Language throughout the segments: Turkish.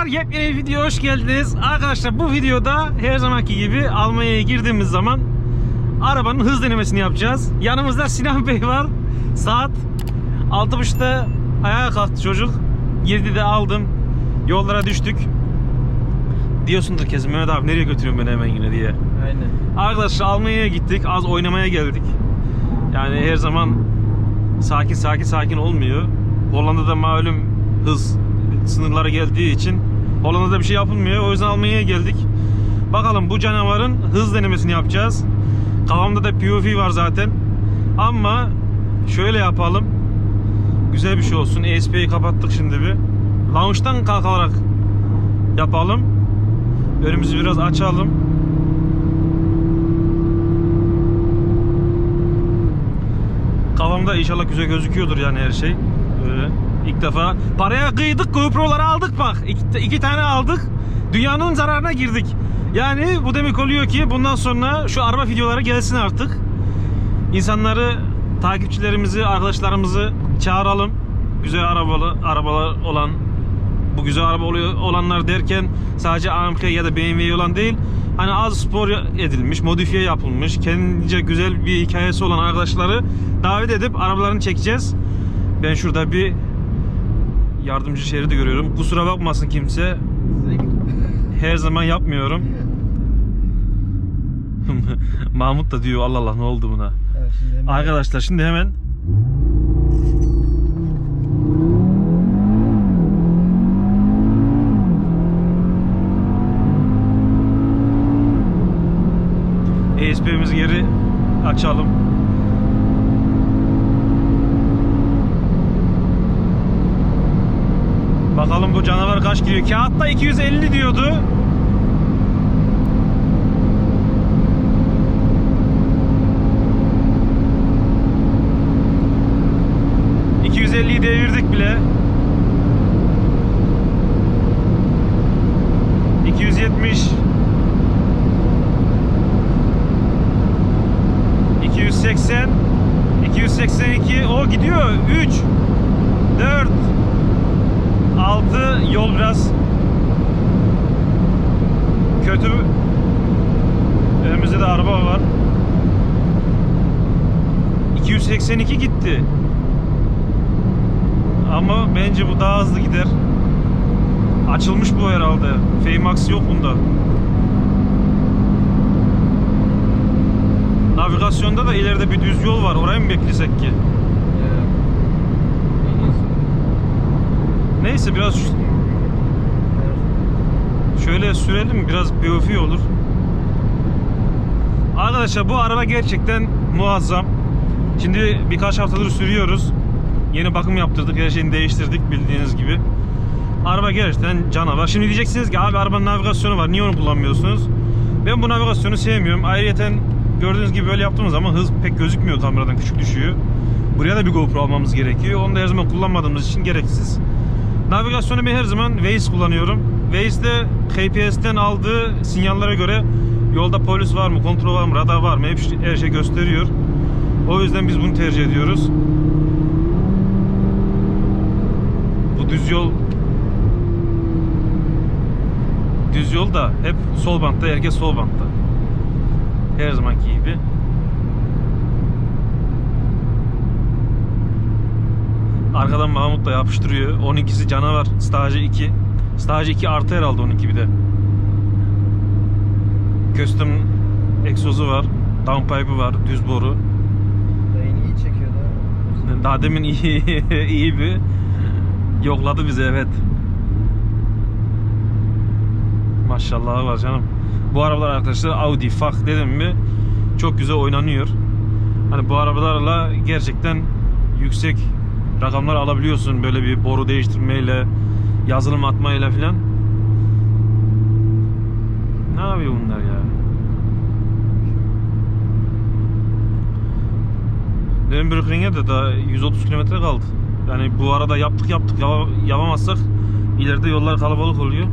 Merhabalar, yepyeni bir videoya hoş geldiniz. Arkadaşlar bu videoda her zamanki gibi Almanya'ya girdiğimiz zaman arabanın hız denemesini yapacağız. Yanımızda Sinan Bey var. Saat 6.30'da ayağa kalktı çocuk. 7'de aldım. Yollara düştük. Diyorsundur kesin Mehmet abi nereye götürüyorsun beni hemen yine diye. Aynen. Arkadaşlar Almanya'ya gittik. Az oynamaya geldik. Yani her zaman sakin sakin sakin olmuyor. Hollanda'da malum hız sınırları geldiği için Hollanda'da bir şey yapılmıyor. O yüzden Almanya'ya geldik. Bakalım bu canavarın hız denemesini yapacağız. Kafamda da POV var zaten. Ama şöyle yapalım. Güzel bir şey olsun. ESP'yi kapattık şimdi bir. Launch'tan kalkarak yapalım. Önümüzü biraz açalım. Kafamda inşallah güzel gözüküyordur yani her şey. Böyle. İlk defa paraya kıydık GoPro'ları aldık bak. İki, iki tane aldık. Dünyanın zararına girdik. Yani bu demek oluyor ki bundan sonra şu araba videoları gelsin artık. İnsanları, takipçilerimizi, arkadaşlarımızı çağıralım. Güzel arabalı, arabalar olan bu güzel araba oluyor olanlar derken sadece AMG ya da BMW olan değil. Hani az spor edilmiş, modifiye yapılmış, kendince güzel bir hikayesi olan arkadaşları davet edip arabalarını çekeceğiz. Ben şurada bir yardımcı şeridi görüyorum. Kusura bakmasın kimse. Her zaman yapmıyorum. Mahmut da diyor Allah Allah ne oldu buna. Evet, şimdi hemen- Arkadaşlar şimdi hemen ESP'mizi geri açalım. Bakalım bu canavar kaç gidiyor. Kağıtta 250 diyordu. ...250'yi devirdik bile. 270 280 282 o gidiyor 3 4 6 yol biraz kötü. Önümüzde de araba var. 282 gitti. Ama bence bu daha hızlı gider. Açılmış bu herhalde. Fmax yok bunda. Navigasyonda da ileride bir düz yol var. Orayı mı beklesek ki? Evet. En iyisi. Neyse biraz şöyle sürelim biraz POV olur. Arkadaşlar bu araba gerçekten muazzam. Şimdi birkaç haftadır sürüyoruz. Yeni bakım yaptırdık. Her şeyini değiştirdik bildiğiniz gibi. Araba gerçekten canavar. Şimdi diyeceksiniz ki abi arabanın navigasyonu var. Niye onu kullanmıyorsunuz? Ben bu navigasyonu sevmiyorum. Ayrıyeten gördüğünüz gibi böyle yaptığımız zaman hız pek gözükmüyor kameradan küçük düşüyor. Buraya da bir GoPro almamız gerekiyor. Onu da her zaman kullanmadığımız için gereksiz. Navigasyonu ben her zaman Waze kullanıyorum. Waze'de GPS'ten aldığı sinyallere göre yolda polis var mı, kontrol var mı, radar var mı hep her şey gösteriyor. O yüzden biz bunu tercih ediyoruz. Bu düz yol düz yol da hep sol bantta, herkes sol bantta. Her zamanki gibi. Arkadan Mahmut da yapıştırıyor. 12'si canavar. Stajı 2. Stajı 2 artı herhalde 12 bir de. Custom egzozu var. Downpipe'ı var. Düz boru. Dayın iyi çekiyor da. Daha demin iyi, iyi bir yokladı bizi evet. Maşallah var canım. Bu arabalar arkadaşlar Audi Fak dedim mi çok güzel oynanıyor. Hani bu arabalarla gerçekten yüksek rakamlar alabiliyorsun böyle bir boru değiştirmeyle, yazılım atmayla filan. Ne yapıyor bunlar ya? Nürburgring'e de daha 130 kilometre kaldı. Yani bu arada yaptık yaptık yapa- yapamazsak ileride yollar kalabalık oluyor.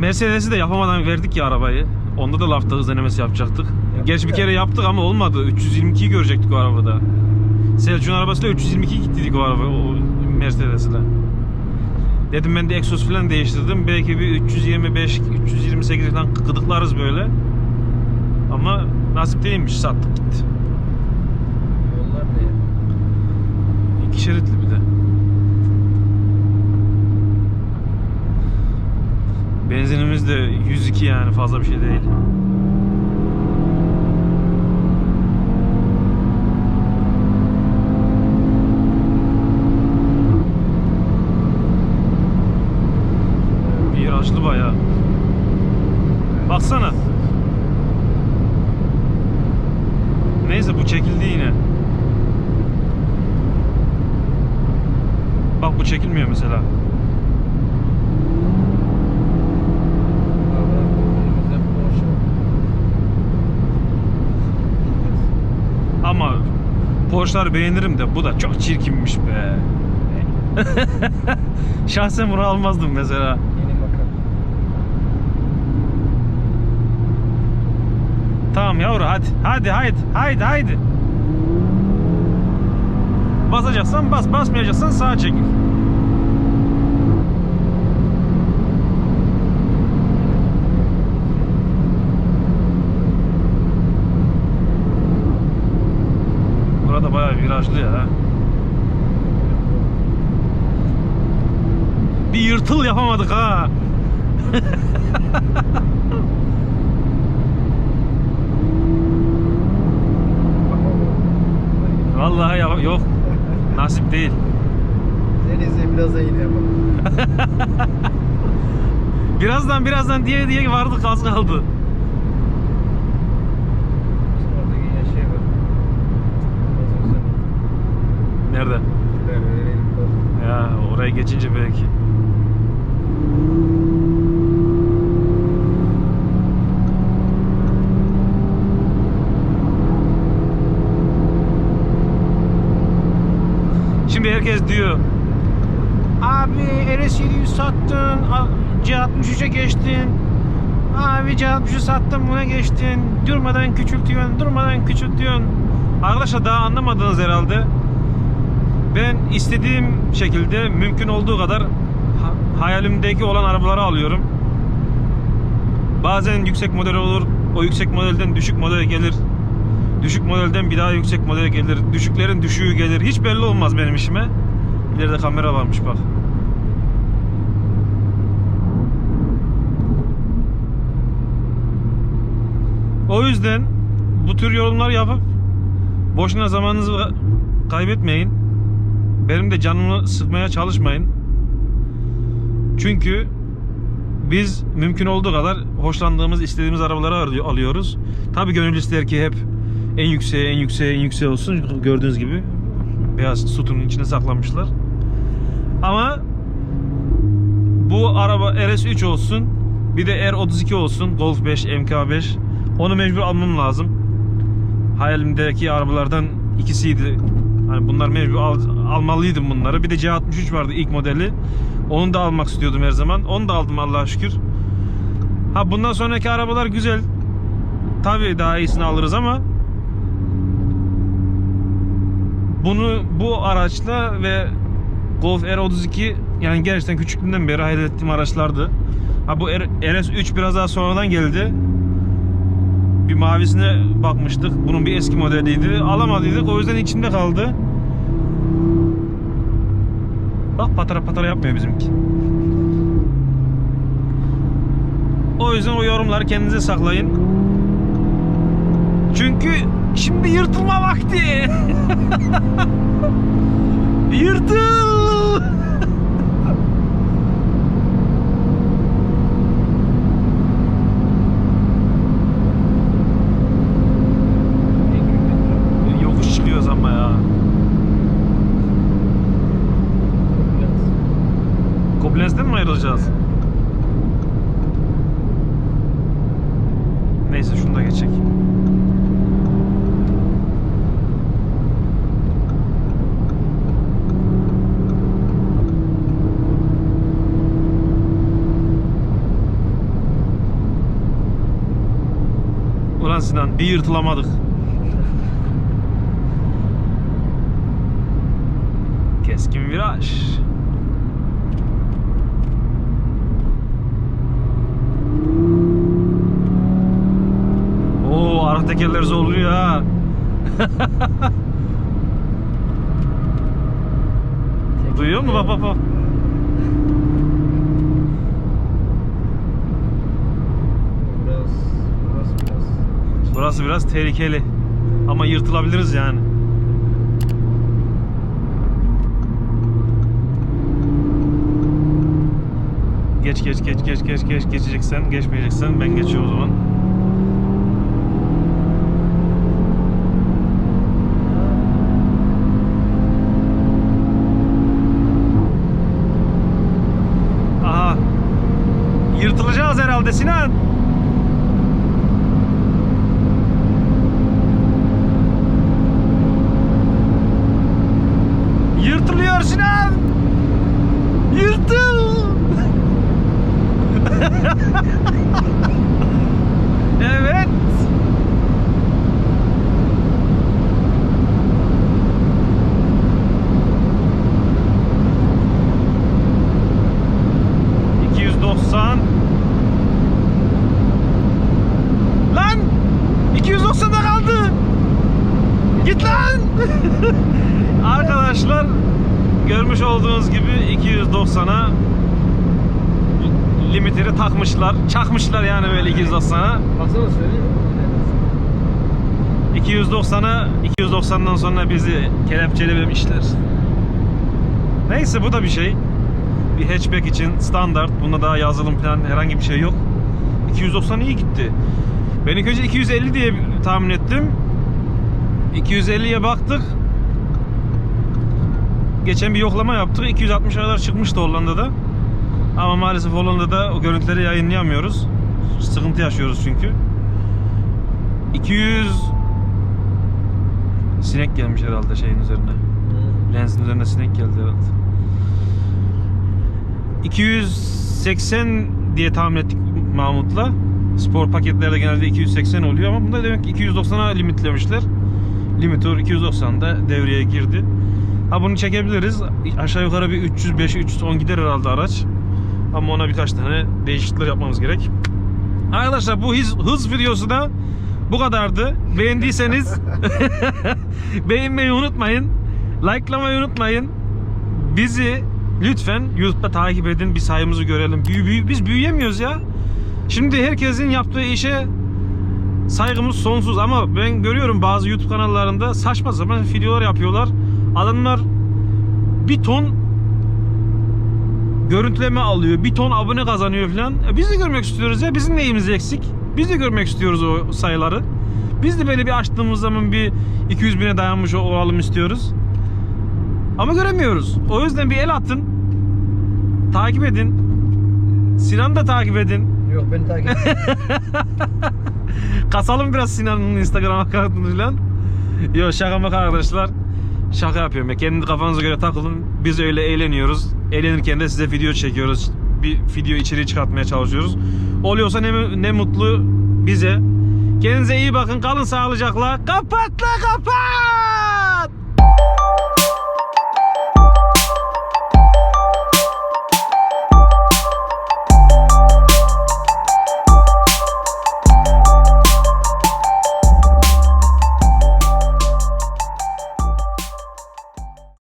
Mercedes'i de yapamadan verdik ya arabayı. Onda da lafta hız denemesi yapacaktık. Geç bir kere yaptık ama olmadı. 322'yi görecektik o arabada. Selçuk'un arabasıyla 322 gittiydik o araba o Mercedes'le. Dedim ben de egzoz falan değiştirdim. Belki bir 325 328 falan gıdıklarız böyle. Ama nasip değilmiş. Sattık gitti. Yollar ne? İki şeritli bir de. Benzinimiz de 102 yani fazla bir şey değil. Virajlı bayağı. Baksana. Neyse bu çekildi yine. Bak bu çekilmiyor mesela. Ama Porsche'lar beğenirim de bu da çok çirkinmiş be. Şahsen bunu almazdım mesela. Yeni makam. Tamam yavru hadi. Hadi haydi. Haydi haydi. Basacaksan bas. Basmayacaksan sağa çekil. Burada bayağı virajlı ya. Bir yırtıl yapamadık ha. Vallahi ya- yok. Nasip değil. Deniz'e biraz yine yapalım. Birazdan birazdan diye diye vardık az kaldı. Oradaki şey var. Nerede? Ya oraya geçince belki. Şimdi herkes diyor Abi RS700 sattın a- C63'e geçtin Abi C63'ü sattın buna geçtin Durmadan küçültüyorsun durmadan küçültüyorsun Arkadaşlar daha anlamadınız herhalde ben istediğim şekilde mümkün olduğu kadar ha- hayalimdeki olan arabaları alıyorum. Bazen yüksek model olur. O yüksek modelden düşük model gelir. Düşük modelden bir daha yüksek model gelir. Düşüklerin düşüğü gelir. Hiç belli olmaz benim işime. İleride kamera varmış bak. O yüzden bu tür yorumlar yapıp boşuna zamanınızı kaybetmeyin. Benim de canımı sıkmaya çalışmayın. Çünkü biz mümkün olduğu kadar hoşlandığımız, istediğimiz arabaları alıyoruz. Tabii gönül ister ki hep en yükseğe, en yükseğe, en yükseğe olsun. Gördüğünüz gibi beyaz sütunun içine saklamışlar. Ama bu araba RS3 olsun, bir de R32 olsun, Golf 5, MK5. Onu mecbur almam lazım. Hayalimdeki arabalardan ikisiydi. Hani bunlar mecbur al- almalıydım bunları. Bir de C63 vardı ilk modeli. Onu da almak istiyordum her zaman. Onu da aldım Allah'a şükür. Ha bundan sonraki arabalar güzel. Tabii daha iyisini alırız ama bunu bu araçla ve Golf R32 yani gerçekten küçüklüğümden beri hayal ettiğim araçlardı. Ha bu R- RS3 biraz daha sonradan geldi. Bir mavisine bakmıştık. Bunun bir eski modeliydi. Alamadıydık. O yüzden içimde kaldı. Bak patara patara yapmıyor bizimki. O yüzden o yorumları kendinize saklayın. Çünkü şimdi yırtılma vakti. Yırtıl. En kötü Yokuş çıkıyoruz ama ya. Biraz. Koblenz'den mi ayrılacağız? Neyse şunu da geçecek. Ulan Sinan bir yırtılamadık. Keskin viraj. Arka tekerler zorluyor ha. Duyuyor musun? Bak bak bak. Biraz, burası biraz. Burası biraz tehlikeli. Ama yırtılabiliriz yani. Geç geç geç geç geç geç geçeceksen geçmeyeceksen ben geçiyorum o zaman. Aha. Yırtılacağız herhalde Sinan. Yırtılıyor Sinan. Yırtıl. evet. ...290... Lan! 290'da kaldı! Git lan! Arkadaşlar görmüş olduğunuz gibi 290'a limiteri takmışlar. Çakmışlar yani böyle 290'a. Baksana söyleyeyim. 290'a 290'dan sonra bizi kelepçelememişler. Neyse bu da bir şey. Bir hatchback için standart. Bunda daha yazılım falan herhangi bir şey yok. 290 iyi gitti. Ben ilk önce 250 diye tahmin ettim. 250'ye baktık. Geçen bir yoklama yaptık. 260'a kadar çıkmıştı Hollanda'da. Ama maalesef Hollanda'da o görüntüleri yayınlayamıyoruz. Sıkıntı yaşıyoruz çünkü. 200 Sinek gelmiş herhalde şeyin üzerine. Lensin üzerine sinek geldi herhalde. 280 diye tahmin ettik Mahmut'la. Spor paketlerde genelde 280 oluyor ama bunda demek ki 290'a limitlemişler. Limitor 290'da devreye girdi. Ha bunu çekebiliriz. Aşağı yukarı bir 305 310 gider herhalde araç. Ama ona birkaç tane değişiklikler yapmamız gerek. Arkadaşlar bu hız, hız videosu da bu kadardı. Beğendiyseniz beğenmeyi unutmayın. Likelamayı unutmayın. Bizi lütfen YouTube'da takip edin. Bir sayımızı görelim. Büyü, büyü- biz büyüyemiyoruz ya. Şimdi herkesin yaptığı işe saygımız sonsuz ama ben görüyorum bazı YouTube kanallarında saçma sapan videolar yapıyorlar. Adamlar bir ton görüntüleme alıyor. Bir ton abone kazanıyor falan. E biz de görmek istiyoruz ya. Bizim neyimiz eksik? Biz de görmek istiyoruz o sayıları. Biz de böyle bir açtığımız zaman bir 200 bine dayanmış olalım istiyoruz. Ama göremiyoruz. O yüzden bir el atın. Takip edin. Sinan da takip edin. Yok beni takip et. Kasalım biraz Sinan'ın Instagram account'unu falan. Yok şaka maka arkadaşlar. Şaka yapıyorum ya. Kendi kafanıza göre takılın. Biz öyle eğleniyoruz. Eğlenirken de size video çekiyoruz. Bir video içeriği çıkartmaya çalışıyoruz. Oluyorsa ne, ne mutlu bize. Kendinize iyi bakın. Kalın sağlıcakla. Kapat la kapat.